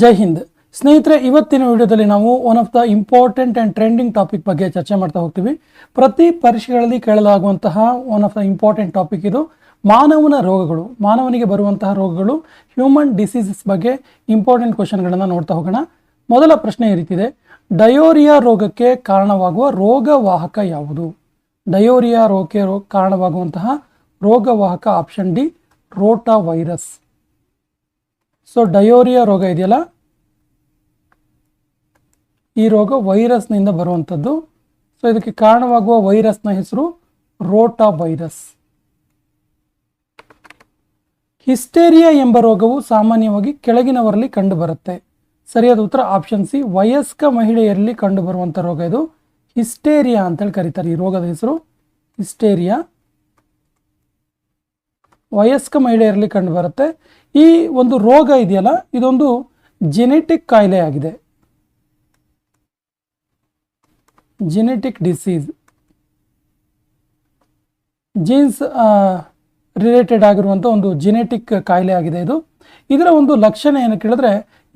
ಜೈ ಹಿಂದ್. ಸ್ನೇಹಿತರೆ, ಇವತ್ತಿನ ವಿಡಿಯೋದಲ್ಲಿ ನಾವು one of the important and trending topic ಬಗ್ಗೆ ಚರ್ಚೆ ಮಾಡ್ತಾ ಹೋಗ್ತೀವಿ. ಪ್ರತಿ ಪರೀಕ್ಷೆಗಳಲ್ಲಿ ಕೇಳಲಾಗುವಂತಹ one of the important topic ಇದು ಮಾನವನ ರೋಗಗಳು. ಮಾನವನಿಗೆ ಬರುವಂತಹ ರೋಗಗಳು ಹ್ಯೂಮನ್ ಡಿಸೀಸಸ್ ಬಗ್ಗೆ ಇಂಪಾರ್ಟೆಂಟ್ ಕ್ವಶನ್ಗಳನ್ನು ನೋಡ್ತಾ ಹೋಗೋಣ. ಮೊದಲ ಪ್ರಶ್ನೆ ಈ ರೀತಿದೆ ಡಯೋರಿಯಾ ರೋಗಕ್ಕೆ ಕಾರಣವಾಗುವ ರೋಗವಾಹಕ ಯಾವುದು? ಡಯೋರಿಯಾ ರೋಗಕ್ಕೆ ಕಾರಣವಾಗುವಂತಹ ರೋಗವಾಹಕ option D rota virus so diarrhoea ರೋಗ ಇದೆಯಲ್ಲ? ಈ ರೋಗ ವೈರಸ್ನಿಂದ ಬರುವಂಥದ್ದು. ಸೊ ಇದಕ್ಕೆ ಕಾರಣವಾಗುವ ವೈರಸ್ನ ಹೆಸರು ರೋಟಾ ವೈರಸ್ ಹಿಸ್ಟೇರಿಯಾ ಎಂಬ ರೋಗವು ಸಾಮಾನ್ಯವಾಗಿ ಕೆಳಗಿನವರಲ್ಲಿ ಕಂಡುಬರುತ್ತೆ. ಸರಿಯಾದ ಉತ್ತರ ಆಪ್ಷನ್ ಸಿ, ವಯಸ್ಕ ಮಹಿಳೆಯರಲ್ಲಿ ಕಂಡುಬರುವಂಥ ರೋಗ ಇದು. ಹಿಸ್ಟೇರಿಯಾ ಅಂತೇಳಿ ಕರೀತಾರೆ ಈ ರೋಗದ ಹೆಸರು ಹಿಸ್ಟೇರಿಯಾ. ವಯಸ್ಕ ಮಹಿಳೆಯರಲ್ಲಿ ಕಂಡುಬರುತ್ತೆ ಈ ಒಂದು ರೋಗ ಇದೆಯಲ್ಲ, ಇದೊಂದು ಜೆನೆಟಿಕ್ ಕಾಯಿಲೆ ಆಗಿದೆ. ಜೆನೆಟಿಕ್ ಡಿಸೀಸ್ ಜೀನ್ಸ್ ರಿಲೇಟೆಡ್ ಆಗಿರುವಂಥ ಒಂದು ಜೆನೆಟಿಕ್ ಕಾಯಿಲೆ ಆಗಿದೆ ಇದು. ಇದರ ಒಂದು ಲಕ್ಷಣ ಏನು ಕೇಳಿದ್ರೆ,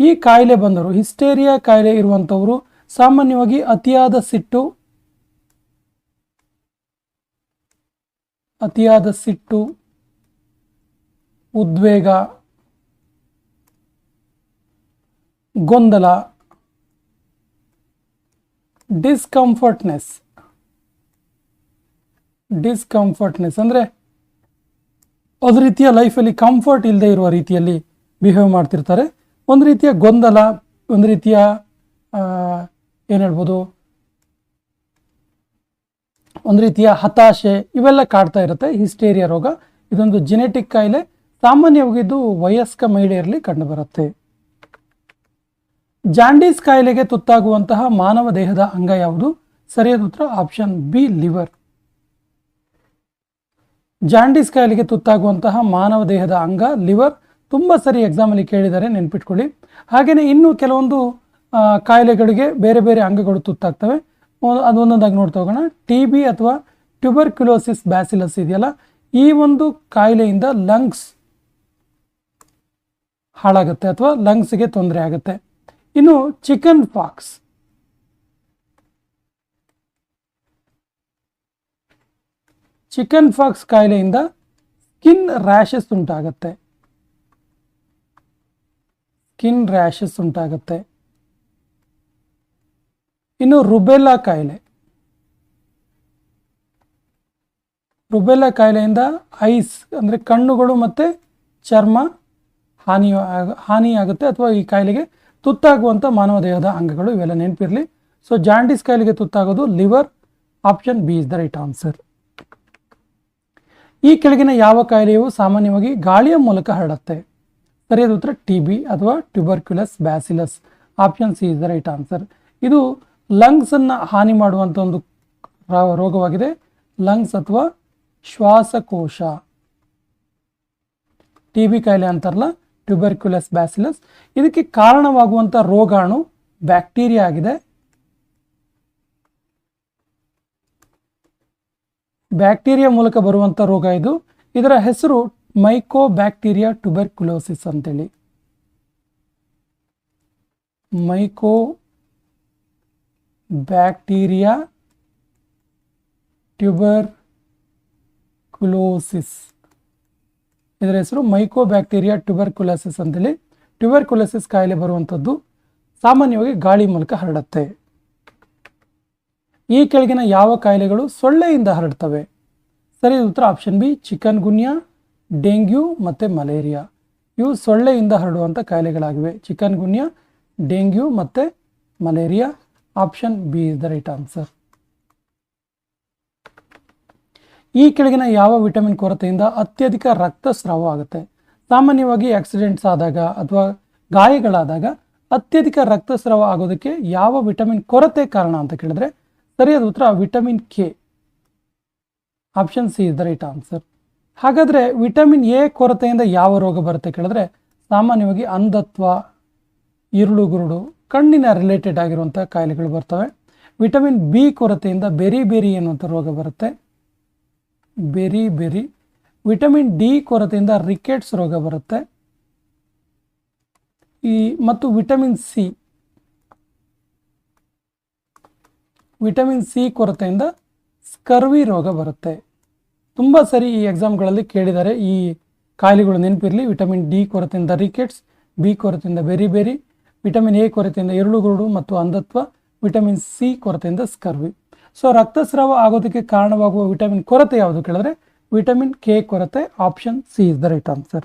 ಈ ಕಾಯಿಲೆ ಬಂದವರು, ಹಿಸ್ಟೇರಿಯಾ ಕಾಯಿಲೆ ಇರುವಂಥವರು ಸಾಮಾನ್ಯವಾಗಿ ಅತಿಯಾದ ಸಿಟ್ಟು ಅತಿಯಾದ ಸಿಟ್ಟು ಉದ್ವೇಗ, ಗೊಂದಲ ಡಿಸ್ಕಂಫರ್ಟ್ನೆಸ್ ಡಿಸ್ಕಂಫರ್ಟ್ನೆಸ್ ಅಂದರೆ ಒಂದು ರೀತಿಯ ಲೈಫಲ್ಲಿ ಕಂಫರ್ಟ್ ಇಲ್ಲದೆ ಇರುವ ರೀತಿಯಲ್ಲಿ ಬಿಹೇವ್ ಮಾಡ್ತಿರ್ತಾರೆ. ಒಂದು ರೀತಿಯ ಗೊಂದಲ, ಒಂದು ರೀತಿಯ ಏನು ಹೇಳ್ಬೋದು? ಒಂದು ರೀತಿಯ ಹತಾಶೆ ಇವೆಲ್ಲ ಕಾಡ್ತಾ ಇರುತ್ತೆ. ಹಿಸ್ಟೇರಿಯಾ ರೋಗ. ಇದೊಂದು ಜೆನೆಟಿಕ್ ಕಾಯಿಲೆ. ಸಾಮಾನ್ಯವಾಗಿ ಇದು ವಯಸ್ಕ ಮಹಿಳೆಯರಲ್ಲಿ ಕಂಡುಬರುತ್ತೆ ಜಾಂಡೀಸ್ ಕಾಯಿಲೆಗೆ ತುತ್ತಾಗುವಂತಹ ಮಾನವ ದೇಹದ ಅಂಗ ಯಾವುದು? ಸರಿಯಾದ ಉತ್ತರ ಆಪ್ಷನ್ ಬಿ, ಲಿವರ್. ಜಾಂಡೀಸ್ ಕಾಯಿಲೆಗೆ ತುತ್ತಾಗುವಂತಹ ಮಾನವ ದೇಹದ ಅಂಗ, ಲಿವರ್. ತುಂಬ ಸರಿ ಎಕ್ಸಾಮಲ್ಲಿ ಕೇಳಿದ್ದಾರೆ ನೆನ್ಪಿಟ್ಕೊಳ್ಳಿ. ಹಾಗೆಯೇ ಇನ್ನು ಕೆಲವೊಂದು ಕಾಯಿಲೆಗಳಿಗೆ ಬೇರೆ ಬೇರೆ ಅಂಗಗಳು ತುತ್ತಾಗ್ತವೆ. ಅದು ಒಂದೊಂದಾಗಿ ನೋಡ್ತಾ ಹೋಗೋಣ. ಟಿ ಬಿ ಅಥವಾ ಟ್ಯೂಬರ್ಕ್ಯುಲೋಸಿಸ್ ಬ್ಯಾಸಿಲಸ್ ಇದೆಯಲ್ಲ? ಈ ಒಂದು ಕಾಯಿಲೆಯಿಂದ ಲಂಗ್ಸ್ ಹಾಳಾಗುತ್ತೆ ಅಥವಾ ಲಂಗ್ಸ್ಗೆ ತೊಂದರೆ ಆಗುತ್ತೆ. ಇನ್ನು ಚಿಕನ್ ಪಾಕ್ಸ್. ಚಿಕನ್ ಫಾಕ್ಸ್ ಕಾಯಿಲೆಯಿಂದ ಸ್ಕಿನ್ ರ್ಯಾಷಸ್ ಉಂಟಾಗುತ್ತೆ. ಸ್ಕಿನ್ ರ್ಯಾಷಸ್ ಉಂಟಾಗುತ್ತೆ. ಇನ್ನು ರುಬೆಲಾ ಕಾಯಿಲೆ. ರುಬೆಲಾ ಕಾಯಿಲೆಯಿಂದ ಐಸ್ ಅಂದರೆ ಕಣ್ಣುಗಳು ಮತ್ತು ಚರ್ಮ ಹಾನಿ ಹಾನಿಯಾಗುತ್ತೆ ಅಥವಾ ಈ ಕಾಯಿಲೆಗೆ ತುತ್ತಾಗುವಂಥ ಮಾನವ ದೇಹದ ಅಂಗಗಳು ಇವೆಲ್ಲ ನೆನಪಿರಲಿ. ಸೊ ಜಾಂಡಿಸ್ ಕಾಯಿಲೆಗೆ ತುತ್ತಾಗೋದು liver option B is the right answer ಈ ಕೆಳಗಿನ ಯಾವ ಕಾಯಿಲೆಯು ಸಾಮಾನ್ಯವಾಗಿ ಗಾಳಿಯ ಮೂಲಕ ಹರಡುತ್ತೆ? ಸರಿಯಾದ ಉತ್ತರ ಟಿ ಬಿ ಅಥವಾ tuberculous bacillus option C is the right answer ಇದು ಲಂಗ್ಸನ್ನು ಹಾನಿ ಮಾಡುವಂಥ ಒಂದು ರೋಗವಾಗಿದೆ. ಲಂಗ್ಸ್ ಅಥವಾ ಶ್ವಾಸಕೋಶ. ಟಿ ಬಿ ಕಾಯಿಲೆ ಅಂತಾರಲ್ಲ ಟ್ಯೂಬರ್ಕ್ಯುಲಸ್ ಬ್ಯಾಸಿಲಸ್ ಇದಕ್ಕೆ ಕಾರಣವಾಗುವಂಥ ರೋಗಾಣು ಬ್ಯಾಕ್ಟೀರಿಯಾ ಆಗಿದೆ. ಬ್ಯಾಕ್ಟೀರಿಯಾ ಮೂಲಕ ಬರುವಂಥ ರೋಗ ಇದು. ಇದರ ಹೆಸರು ಮೈಕೋ ಬ್ಯಾಕ್ಟೀರಿಯಾ ಟ್ಯೂಬರ್ಕ್ಯುಲೋಸಿಸ್ ಅಂತೇಳಿ. ಮೈಕೋ ಬ್ಯಾಕ್ಟೀರಿಯಾ ಟ್ಯೂಬರ್ ಕ್ಯುಲೋಸಿಸ್ ಇದರ ಹೆಸರು ಮೈಕೋ ಬ್ಯಾಕ್ಟೀರಿಯಾ ಟ್ಯೂಬರ್ಕ್ಯುಲೋಸಿಸ್ ಅಂತೇಳಿ ಟ್ಯೂಬರ್ಕ್ಯುಲೋಸಿಸ್ ಕಾಯಿಲೆ ಬರುವಂಥದ್ದು ಸಾಮಾನ್ಯವಾಗಿ ಗಾಳಿ ಮೂಲಕ ಹರಡುತ್ತೆ. ಈ ಕೆಳಗಿನ ಯಾವ ಕಾಯಿಲೆಗಳು ಸೊಳ್ಳೆಯಿಂದ ಹರಡ್ತವೆ? ಸರಿ ಉತ್ತರ option B chikungunya dengue ಮತ್ತು ಮಲೇರಿಯಾ ಇವು ಸೊಳ್ಳೆಯಿಂದ ಹರಡುವಂಥ ಕಾಯಿಲೆಗಳಾಗಿವೆ. ಚಿಕನ್ ಗುನ್ಯಾ ಡೆಂಗ್ಯೂ ಮತ್ತು malaria option B is the right answer ಈ ಕೆಳಗಿನ ಯಾವ ವಿಟಮಿನ್ ಕೊರತೆಯಿಂದ ಅತ್ಯಧಿಕ ರಕ್ತಸ್ರಾವ ಆಗುತ್ತೆ? ಸಾಮಾನ್ಯವಾಗಿ ಆಕ್ಸಿಡೆಂಟ್ಸ್ ಆದಾಗ ಅಥವಾ ಗಾಯಗಳಾದಾಗ ಅತ್ಯಧಿಕ ರಕ್ತಸ್ರಾವ ಆಗೋದಕ್ಕೆ ಯಾವ ವಿಟಮಿನ್ ಕೊರತೆ ಕಾರಣ ಅಂತ ಕೇಳಿದ್ರೆ ಸರಿಯಾದ ಉತ್ತರ vitamin K. Option C is the right answer ಹಾಗಾದರೆ ವಿಟಮಿನ್ ಎ ಕೊರತೆಯಿಂದ ಯಾವ ರೋಗ ಬರುತ್ತೆ ಕೇಳಿದ್ರೆ ಸಾಮಾನ್ಯವಾಗಿ ಅಂಧತ್ವ ಇರುಳುಗುರುಡು ಕಣ್ಣಿನ ರಿಲೇಟೆಡ್ ಆಗಿರುವಂಥ ಕಾಯಿಲೆಗಳು ಬರ್ತವೆ. ವಿಟಮಿನ್ ಬಿ ಕೊರತೆಯಿಂದ ಬೇರೆ ಬೇರೆ ಎನ್ನುವಂಥ ರೋಗ ಬರುತ್ತೆ. Beriberi. ವಿಟಮಿನ್ ಡಿ ಕೊರತೆಯಿಂದ ರಿಕೆಟ್ಸ್ ರೋಗ ಬರುತ್ತೆ. ಈ ಮತ್ತು ವಿಟಮಿನ್ ಸಿ. ವಿಟಮಿನ್ ಸಿ ಕೊರತೆಯಿಂದ ಸ್ಕರ್ವಿ ರೋಗ ಬರುತ್ತೆ. ತುಂಬ ಸರಿ ಈ ಎಕ್ಸಾಮ್ಗಳಲ್ಲಿ ಕೇಳಿದ್ದಾರೆ. ಈ ಕಾಯಿಲೆಗಳು ನೆನಪಿರಲಿ. ವಿಟಮಿನ್ ಡಿ ಕೊರತೆಯಿಂದ ರಿಕೆಟ್ಸ್, ಬಿ ಕೊರತೆಯಿಂದ ಬೆರಿ ಬೆರಿ, ವಿಟಮಿನ್ ಎ ಕೊರತೆಯಿಂದ ಎರುಳುಗುರುಡು ಮತ್ತು ಅಂಧತ್ವ, ವಿಟಮಿನ್ ಸಿ ಕೊರತೆಯಿಂದ ಸ್ಕರ್ವಿ. ಸೊ ರಕ್ತಸ್ರಾವ ಆಗೋದಕ್ಕೆ ಕಾರಣವಾಗುವ ವಿಟಮಿನ್ ಕೊರತೆ ಯಾವುದು ಕೇಳಿದ್ರೆ ವಿಟಮಿನ್ ಕೆ ಕೊರತೆ, option C is the right answer.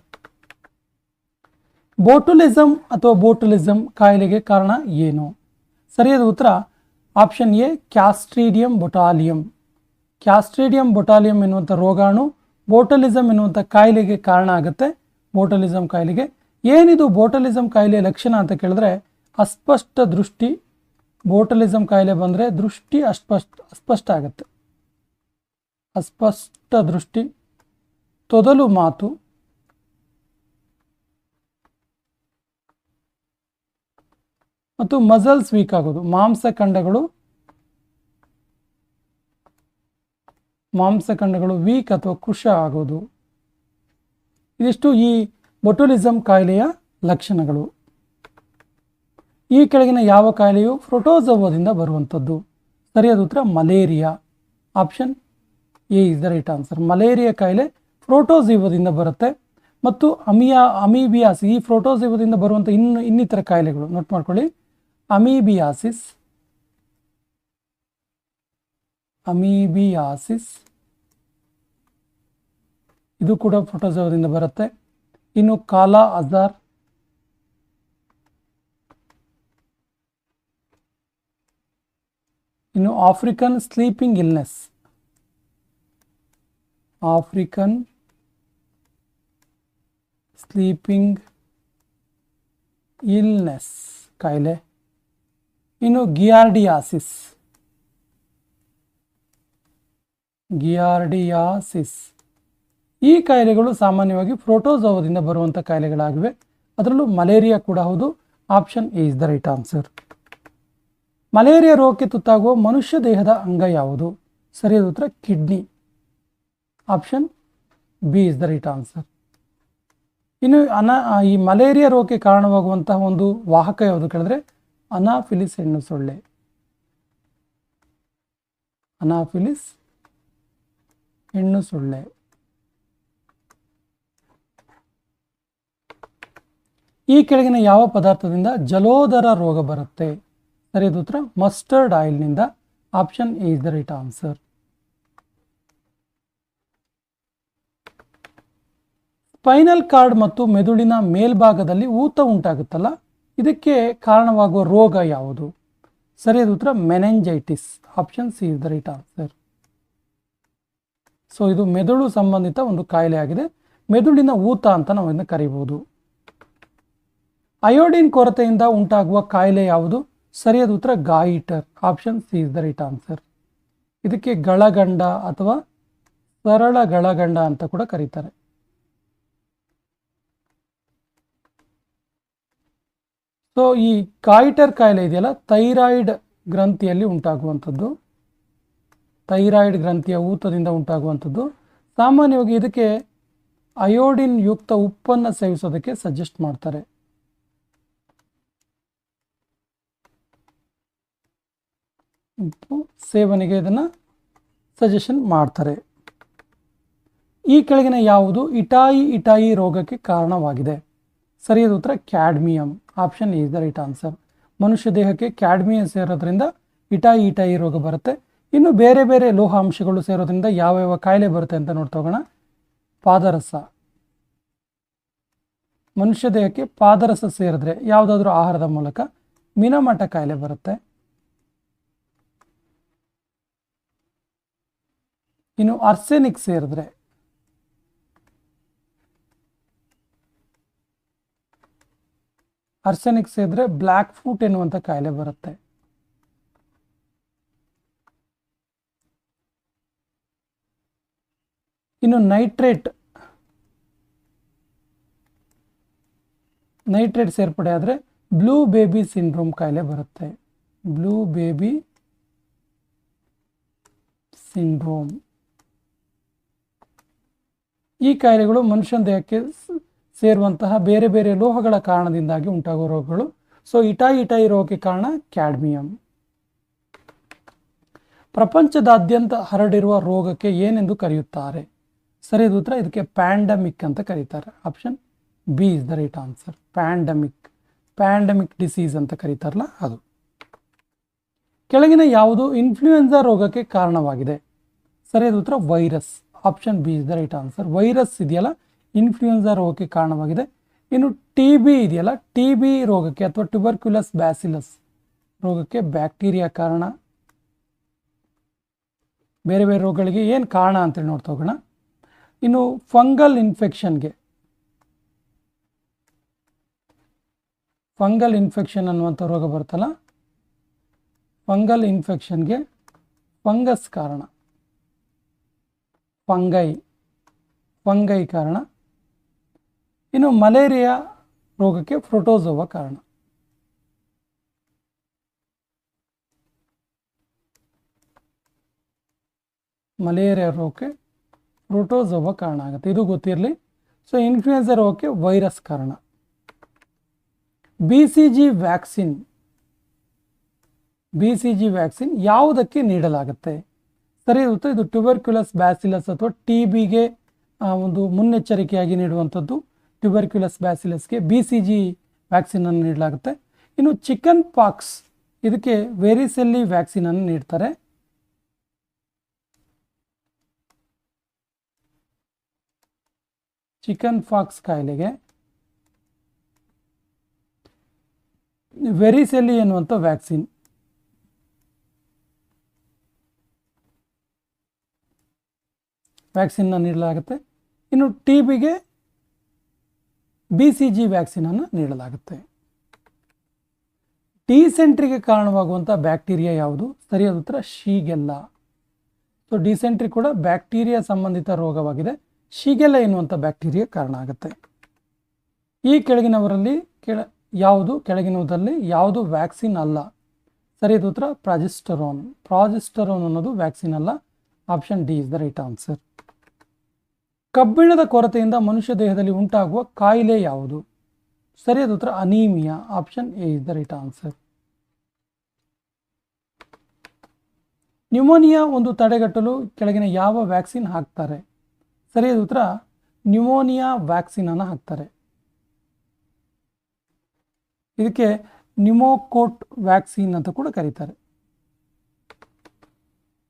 Botulism ಅಥವಾ ಬೋಟುಲಿಸಮ್ ಕಾಯಿಲೆಗೆ ಕಾರಣ ಏನು? ಸರಿಯಾದ ಉತ್ತರ, ಆಪ್ಷನ್ ಎ, ಕ್ಯಾಸ್ಟ್ರೀಡಿಯಂ ಬೊಟಾಲಿಯಂ. ಕ್ಯಾಸ್ಟ್ರೀಡಿಯಂ ಬೊಟಾಲಿಯಂ ಎನ್ನುವಂಥ ರೋಗಾಣು ಬೋಟಲಿಸಮ್ ಎನ್ನುವಂಥ ಕಾಯಿಲೆಗೆ ಕಾರಣ ಆಗುತ್ತೆ. ಬೋಟಲಿಸಮ್ ಕಾಯಿಲೆಗೆ ಏನಿದು ಬೋಟಲಿಸಮ್ ಕಾಯಿಲೆಯ ಲಕ್ಷಣ ಅಂತ ಕೇಳಿದ್ರೆ ಅಸ್ಪಷ್ಟ ದೃಷ್ಟಿ ಬೋಟಲಿಸಮ್ ಕಾಯಿಲೆ ಬಂದರೆ ದೃಷ್ಟಿ ಅಸ್ಪಷ್ಟ ಅಸ್ಪಷ್ಟ ಆಗುತ್ತೆ. ಅಸ್ಪಷ್ಟ ದೃಷ್ಟಿ, ತೊದಲು ಮಾತು, ಮತ್ತು ಮಸಲ್ಸ್ ವೀಕ್ ಆಗೋದು. ಮಾಂಸಖಂಡಗಳು ಮಾಂಸಖಂಡಗಳು ವೀಕ್ ಅಥವಾ ಕುಶ ಆಗೋದು. ಇದಿಷ್ಟು ಈ ಬೊಟುಲಿಸಮ್ ಕಾಯಿಲೆಯ ಲಕ್ಷಣಗಳು. ಈ ಕೆಳಗಿನ ಯಾವ ಕಾಯಿಲೆಯು ಫ್ರೋಟೋಸೋವದಿಂದ ಬರುವಂಥದ್ದು? ಸರಿಯಾದ ಉತ್ತರ, malaria. Option A is the right answer malaria ಕಾಯಿಲೆ ಫ್ರೋಟೋಜೀವದಿಂದ ಬರುತ್ತೆ. ಮತ್ತು ಅಮಿಯಾ ಅಮೀಬಿಯಾಸ್ ಈ ಫ್ರೋಟೋಜೀವದಿಂದ ಬರುವಂಥ ಇನ್ನು ಇನ್ನಿತರ ಕಾಯಿಲೆಗಳು. ನೋಟ್ ಮಾಡ್ಕೊಳ್ಳಿ. ಅಮೀಬಿಯಾಸಿಸ್ ಅಮೀಬಿಯಾಸಿಸ್, ಇದು ಕೂಡ ಫ್ರೋಟೋಸೋವದಿಂದ ಬರುತ್ತೆ. ಇನ್ನು ಕಾಲಾ ಅಜಾರ್ ಇನ್ನು African sleeping illness African sleeping illness ಕಾಯಿಲೆ. ಇನ್ನು ಗಿಯಾರ್ಡಿಯಾಸಿಸ್ ಗಿಯಾರ್ಡಿಯಾಸಿಸ್ ಈ ಕಾಯಿಲೆಗಳು ಸಾಮಾನ್ಯವಾಗಿ ಪ್ರೋಟೋಸೋವದಿಂದ ಬರುವಂಥ ಕಾಯಿಲೆಗಳಾಗಿವೆ. ಅದರಲ್ಲೂ ಮಲೇರಿಯಾ ಕೂಡ ಹೌದು. Option A is the right answer malaria ರೋಗಕ್ಕೆ ತುತ್ತಾಗುವ ಮನುಷ್ಯ ದೇಹದ ಅಂಗ ಯಾವುದು? ಸರಿಯಾದ ಉತ್ತರ, kidney. Option B is the right answer. ಇನ್ನು ಅನ ಈ ಮಲೇರಿಯಾ ರೋಗಕ್ಕೆ ಕಾರಣವಾಗುವಂತಹ ಒಂದು ವಾಹಕ ಯಾವುದು ಕೇಳಿದ್ರೆ ಅನಾಫಿಲಿಸ್ ಹೆಣ್ಣು ಸೊಳ್ಳೆ. ಅನಾಫಿಲಿಸ್ ಹೆಣ್ಣು ಸೊಳ್ಳೆ. ಈ ಕೆಳಗಿನ ಯಾವ ಪದಾರ್ಥದಿಂದ ಜಲೋದರ ರೋಗ ಬರುತ್ತೆ? ಸರಿಯಾದ ಉತ್ತರ mustard ಆಯಿಲ್ನಿಂದ option A is the right answer spinal cord ಮತ್ತು ಮೆದುಳಿನ ಮೇಲ್ಭಾಗದಲ್ಲಿ ಊತ ಉಂಟಾಗುತ್ತಲ್ಲ, ಇದಕ್ಕೆ ಕಾರಣವಾಗುವ ರೋಗ ಯಾವುದು? ಸರಿಯಾದ ಉತ್ತರ meningitis option C is the right answer so ಇದು ಮೆದುಳು ಸಂಬಂಧಿತ ಒಂದು ಕಾಯಿಲೆ ಆಗಿದೆ. ಮೆದುಳಿನ ಊತ ಅಂತ ನಾವು ಇದನ್ನು ಕರೀಬಹುದು. ಅಯೋಡಿನ್ ಕೊರತೆಯಿಂದ ಉಂಟಾಗುವ ಕಾಯಿಲೆ ಯಾವುದು? ಸರಿಯಾದ ಉತ್ತರ goitre option C is the right answer ಇದಕ್ಕೆ ಗಳಗಂಡ ಅಥವಾ ಸರಳ ಗಳಗಂಡ ಅಂತ ಕೂಡ ಕರೀತಾರೆ. ಸೊ ಈ ಕಾಯಿಟರ್ ಕಾಯಿಲೆ ಇದೆಯಲ್ಲ ಥೈರಾಯ್ಡ್ ಗ್ರಂಥಿಯಲ್ಲಿ ಉಂಟಾಗುವಂಥದ್ದು. ಥೈರಾಯ್ಡ್ ಗ್ರಂಥಿಯ ಊತದಿಂದ ಉಂಟಾಗುವಂಥದ್ದು. ಸಾಮಾನ್ಯವಾಗಿ ಇದಕ್ಕೆ ಅಯೋಡಿನ್ ಯುಕ್ತ ಉಪ್ಪನ್ನು ಸೇವಿಸೋದಕ್ಕೆ ಸಜೆಸ್ಟ್ ಮಾಡ್ತಾರೆ. ಸೇವನೆಗೆ ಇದನ್ನು ಸಜೆಷನ್ ಮಾಡ್ತಾರೆ. ಈ ಕೆಳಗಿನ ಯಾವುದು? ಇಟಾಯಿ ಇಟಾಯಿ ರೋಗಕ್ಕೆ ಕಾರಣವಾಗಿದೆ. ಸರಿಯಾದ ಉತ್ತರ, cadmium. Option is the right answer ಮನುಷ್ಯ ದೇಹಕ್ಕೆ ಕ್ಯಾಡ್ಮಿಯಂ ಸೇರೋದ್ರಿಂದ ಇಟಾಯಿ ಇಟಾಯಿ ರೋಗ ಬರುತ್ತೆ. ಇನ್ನು ಬೇರೆ ಬೇರೆ ಲೋಹಾಂಶಗಳು ಸೇರೋದ್ರಿಂದ ಯಾವ ಯಾವ ಕಾಯಿಲೆ ಬರುತ್ತೆ ಅಂತ ನೋಡ್ತಾ ಹೋಗೋಣ. ಪಾದರಸ. ಮನುಷ್ಯ ದೇಹಕ್ಕೆ ಪಾದರಸ ಸೇರಿದ್ರೆ ಯಾವುದಾದ್ರೂ ಆಹಾರದ ಮೂಲಕ ಮಿನಮಟ ಕಾಯಿಲೆ ಬರುತ್ತೆ. ಇನ್ನು ಅರ್ಸೆನಿಕ್ ಸೇರಿದ್ರೆ. ಅರ್ಸೆನಿಕ್ ಸೇರಿದ್ರೆ ಬ್ಲ್ಯಾಕ್ ಫೂಟ್ ಎನ್ನುವಂಥ ಕಾಯಿಲೆ ಬರುತ್ತೆ. ಇನ್ನು ನೈಟ್ರೇಟ್ ನೈಟ್ರೇಟ್ ಸೇರ್ಪಡೆ ಆದರೆ ಬ್ಲೂ ಬೇಬಿ ಸಿಂಡ್ರೋಮ್ ಕಾಯಿಲೆ ಬರುತ್ತೆ. ಬ್ಲೂ ಬೇಬಿ ಸಿಂಡ್ರೋಮ್ ಈ ಕಾಯಿಲೆಗಳು ಮನುಷ್ಯನ ದೇಹಕ್ಕೆ ಸೇರುವಂತಹ ಬೇರೆ ಬೇರೆ ಲೋಹಗಳ ಕಾರಣದಿಂದಾಗಿ ಉಂಟಾಗುವ ರೋಗಗಳು. ಸೊ ಇಟಾಯಿ ಇಟಾಯಿ ರೋಗಕ್ಕೆ ಕಾರಣ ಕ್ಯಾಡ್ಮಿಯಂ. ಪ್ರಪಂಚದಾದ್ಯಂತ ಹರಡಿರುವ ರೋಗಕ್ಕೆ ಏನೆಂದು ಕರೆಯುತ್ತಾರೆ? ಸರಿಯಾದ ಉತ್ತರ. ಇದಕ್ಕೆ ಪ್ಯಾಂಡಮಿಕ್ ಅಂತ ಕರೀತಾರೆ. Option B is the right answer. Pandemic. Pandemic disease ಅಂತ ಕರೀತಾರಲ್ಲ, ಅದು. ಕೆಳಗಿನ ಯಾವುದು? ಇನ್ಫ್ಲೂಯೆನ್ಸಾ ರೋಗಕ್ಕೆ ಕಾರಣವಾಗಿದೆ. ಸರಿಯಾದ ಉತ್ತರ. Virus. Option B is the right answer virus ಇದೆಯಲ್ಲ? ಇನ್ಫ್ಲೂಯೆನ್ಸಾ ರೋಗಕ್ಕೆ ಕಾರಣವಾಗಿದೆ. ಇನ್ನು ಟಿ ಬಿ ಇದೆಯಲ್ಲ? ಟಿ ಬಿ ರೋಗಕ್ಕೆ ಅಥವಾ ಟ್ಯುಬರ್ಕ್ಯುಲಸ್ ಬ್ಯಾಸಿಲಸ್ ರೋಗಕ್ಕೆ ಬ್ಯಾಕ್ಟೀರಿಯಾ ಕಾರಣ. ಬೇರೆ ಬೇರೆ ರೋಗಗಳಿಗೆ ಏನು ಕಾರಣ ಅಂತೇಳಿ ನೋಡ್ತಾ ಹೋಗೋಣ. ಇನ್ನು ಫಂಗಲ್ ಇನ್ಫೆಕ್ಷನ್ಗೆ ಫಂಗಲ್ ಇನ್ಫೆಕ್ಷನ್ ಅನ್ನುವಂಥ ರೋಗ ಬರುತ್ತಲ್ಲ? ಫಂಗಲ್ ಇನ್ಫೆಕ್ಷನ್ಗೆ ಫಂಗಸ್ ಕಾರಣ. ಫಂಗೈ ಫಂಗೈ ಕಾರಣ. ಇನ್ನು ಮಲೇರಿಯಾ ರೋಗಕ್ಕೆ ಫ್ರೋಟೋಸೋವಾ ಕಾರಣ. ಮಲೇರಿಯಾ ರೋಗಕ್ಕೆ ಪ್ರೋಟೋಸೋವಾ ಕಾರಣ ಆಗುತ್ತೆ. ಇದು ಗೊತ್ತಿರಲಿ. ಸೊ ಇನ್ಫ್ಲೂಯೆನ್ಸಾ ರೋಗಕ್ಕೆ ವೈರಸ್ ಕಾರಣ. B C G vaccine B C G vaccine ಯಾವುದಕ್ಕೆ ನೀಡಲಾಗುತ್ತೆ? ಸರಿ ಇರುತ್ತೆ ಇದು ಟ್ಯೂಬರ್ಕ್ಯುಲಸ್ ಬ್ಯಾಸಿಲಸ್ ಅಥವಾ ಟಿ ಬಿಗೆ ಒಂದು ಮುನ್ನೆಚ್ಚರಿಕೆಯಾಗಿ ನೀಡುವಂಥದ್ದು. ಟ್ಯೂಬರ್ಕ್ಯುಲಸ್ ಬ್ಯಾಸಿಲಸ್ಗೆ ಬಿ ಸಿ ಜಿ ವ್ಯಾಕ್ಸಿನನ್ನು ನೀಡಲಾಗುತ್ತೆ. ಇನ್ನು ಚಿಕನ್ ಪಾಕ್ಸ್ ಇದಕ್ಕೆ ವೆರಿಸೆಲ್ಲಿ ವ್ಯಾಕ್ಸಿನನ್ನು ನೀಡ್ತಾರೆ. ಚಿಕನ್ ಫಾಕ್ಸ್ ಕಾಯಿಲೆಗೆ ವೆರಿಸೆಲ್ಲಿ ಎನ್ನುವಂಥ ವ್ಯಾಕ್ಸಿನ್ ವ್ಯಾಕ್ಸಿನ್ನ ನೀಡಲಾಗುತ್ತೆ. ಇನ್ನು ಟಿ ಬಿಗೆ ಬಿ ಸಿ ಜಿ ವ್ಯಾಕ್ಸಿನನ್ನು ನೀಡಲಾಗುತ್ತೆ. ಡಿಸೆಂಟ್ರಿಗೆ ಕಾರಣವಾಗುವಂಥ ಬ್ಯಾಕ್ಟೀರಿಯಾ ಯಾವುದು? ಸರಿಯಾದ ಉತ್ತರ ಶೀಗೆಲ್ಲ. ಸೊ ಡಿಸೆಂಟ್ರಿ ಕೂಡ ಬ್ಯಾಕ್ಟೀರಿಯಾ ಸಂಬಂಧಿತ ರೋಗವಾಗಿದೆ. ಶೀಗೆಲ್ಲ ಎನ್ನುವಂಥ ಬ್ಯಾಕ್ಟೀರಿಯಾ ಕಾರಣ ಆಗುತ್ತೆ. ಈ ಕೆಳಗಿನವರಲ್ಲಿ ಕೆಳ ಯಾವುದು? ಕೆಳಗಿನವುದಲ್ಲಿ ಯಾವುದು ವ್ಯಾಕ್ಸಿನ್ ಅಲ್ಲ? ಸರಿಯಾದ ಉತ್ತರ ಪ್ರಾಜೆಸ್ಟರೋನ್ ಪ್ರಾಜೆಸ್ಟರೋನ್ ಅನ್ನೋದು ವ್ಯಾಕ್ಸಿನ್ ಅಲ್ಲ. Option D is the right answer ಕಬ್ಬಿಣದ ಕೊರತೆಯಿಂದ ಮನುಷ್ಯ ದೇಹದಲ್ಲಿ ಉಂಟಾಗುವ ಕಾಯಿಲೆ ಯಾವುದು? ಸರಿಯಾದ ಉತ್ತರ, anaemia. Option A is the right answer pneumonia ಒಂದು ತಡೆಗಟ್ಟಲು ಕೆಳಗಿನ ಯಾವ ವ್ಯಾಕ್ಸಿನ್ ಹಾಕ್ತಾರೆ? ಸರಿಯಾದ ಉತ್ತರ ನ್ಯೂಮೋನಿಯಾ ವ್ಯಾಕ್ಸಿನ್ ಅನ್ನು ಹಾಕ್ತಾರೆ. ಇದಕ್ಕೆ ನ್ಯೂಮೋಕೋಟ್ ವ್ಯಾಕ್ಸಿನ್ ಅಂತ ಕೂಡ ಕರೀತಾರೆ.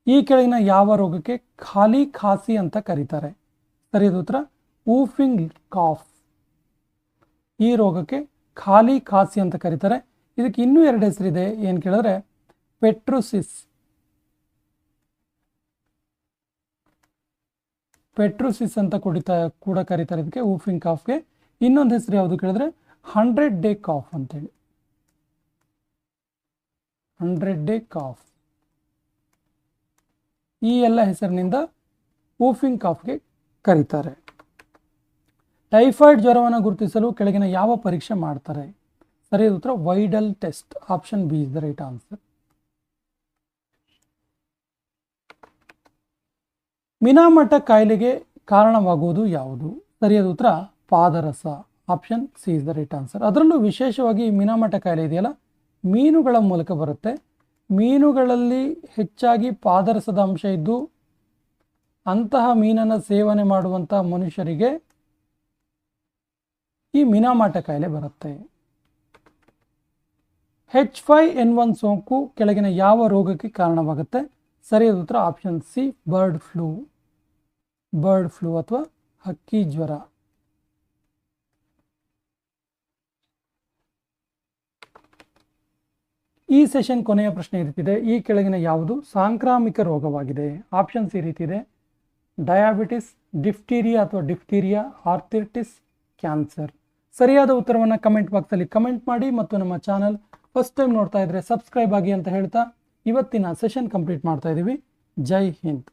ಈ ಕೆಳಗಿನ ಯಾವ ರೋಗಕ್ಕೆ ಖಾಲಿ ಖಾಸಿ ಅಂತ ಕರೀತಾರೆ? ಸರಿಯಾದ ಉತ್ತರ, ಊಫಿಂಗ್ ಕಾಫ್. ಈ ರೋಗಕ್ಕೆ ಖಾಲಿ ಖಾಸಿ ಅಂತ ಕರೀತಾರೆ. ಇದಕ್ಕೆ ಇನ್ನೂ ಎರಡು ಹೆಸರಿದೆ. ಏನು ಕೇಳಿದ್ರೆ, ಪೆಟ್ರೋಸಿಸ್. ಪೆಟ್ರೋಸಿಸ್ ಅಂತ ಕುಡಿತಾ ಕೂಡ ಕರೀತಾರೆ ಇದಕ್ಕೆ, ಊಫಿಂಗ್ ಕಾಫ್ಗೆ. ಇನ್ನೊಂದು ಹೆಸರು ಯಾವುದು ಕೇಳಿದ್ರೆ, ಹಂಡ್ರೆಡ್ ಡೇ ಕಾಫ್ ಅಂತೇಳಿ. Hundred day cough. ಈ ಎಲ್ಲ ಹೆಸರಿನಿಂದ ಊಫಿಂಗ್ ಕಾಫ್ಗೆ ಕರೀತಾರೆ. ಟೈಫಾಯ್ಡ್ ಜ್ವರವನ್ನು ಗುರುತಿಸಲು ಕೆಳಗಿನ ಯಾವ ಪರೀಕ್ಷೆ ಮಾಡ್ತಾರೆ? ಸರಿಯಾದ ಉತ್ತರ Widal test, option B is the right answer. Minamata ಕಾಯಿಲೆಗೆ ಕಾರಣವಾಗುವುದು ಯಾವುದು? ಸರಿಯಾದ ಉತ್ತರ ಪಾದರಸ, option C is the right answer. ಅದರಲ್ಲೂ ವಿಶೇಷವಾಗಿ ಮಿನಾಮಠ ಕಾಯಿಲೆ ಇದೆಯಲ್ಲ? ಮೀನುಗಳ ಮೂಲಕ ಬರುತ್ತೆ. ಮೀನುಗಳಲ್ಲಿ ಹೆಚ್ಚಾಗಿ ಪಾದರಸದ ಅಂಶ ಇದ್ದು ಅಂತಹ ಮೀನನ್ನು ಸೇವನೆ ಮಾಡುವಂಥ ಮನುಷ್ಯರಿಗೆ ಈ ಮೀನಾಮಾಟ ಕಾಯಿಲೆ ಬರುತ್ತೆ. ಹೆಚ್ ಫೈ ಎನ್ ಒನ್ ಸೋಂಕು ಕೆಳಗಿನ ಯಾವ ರೋಗಕ್ಕೆ ಕಾರಣವಾಗುತ್ತೆ? ಸರಿಯಾದ ಉತ್ತರ option C bird flu bird flu ಅಥವಾ ಹಕ್ಕಿ ಜ್ವರ. ಈ ಸೆಷನ್ ಕೊನೆಯ ಪ್ರಶ್ನೆ ಈ ರೀತಿದೆ ಈ ಕೆಳಗಿನ ಯಾವುದು? ಸಾಂಕ್ರಾಮಿಕ ರೋಗವಾಗಿದೆ. ಆಪ್ಷನ್ಸ್ ಈ ರೀತಿ ಇದೆ ಡಯಾಬಿಟಿಸ್, ಡಿಫ್ಟೀರಿಯಾ ಅಥವಾ ಡಿಫ್ಟೀರಿಯಾ, ಆರ್ಥಿಟಿಸ್, ಕ್ಯಾನ್ಸರ್. ಸರಿಯಾದ ಉತ್ತರವನ್ನು ಕಮೆಂಟ್ ಬಾಕ್ಸಲ್ಲಿ ಕಮೆಂಟ್ ಮಾಡಿ ಮತ್ತು ನಮ್ಮ ಚಾನಲ್ ಫಸ್ಟ್ ಟೈಮ್ ನೋಡ್ತಾ ಇದ್ರೆ ಸಬ್ಸ್ಕ್ರೈಬ್ ಆಗಿ ಅಂತ ಹೇಳ್ತಾ ಇವತ್ತಿನ ಸೆಷನ್ ಕಂಪ್ಲೀಟ್ ಮಾಡ್ತಾ ಇದ್ದೀವಿ ಜೈ ಹಿಂದ್.